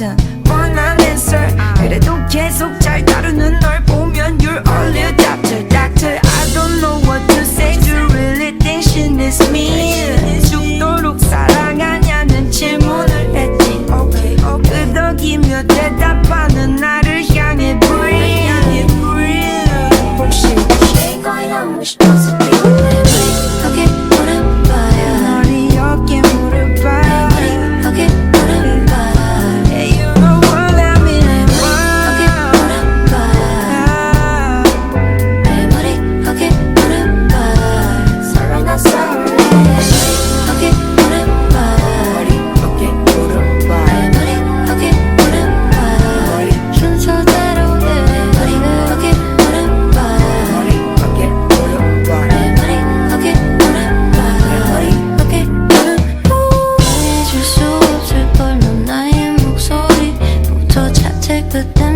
텐션 뻔한 answer 그래도 계속 잘 다루는 널 보면 You're only a doctor, doctor I don't know what to say You really think she needs me 죽도록 사랑하냐는 질문을 했지 끄덕이며 대답하는 나를 향해 Breathe 혹시 내 거야 무시 The the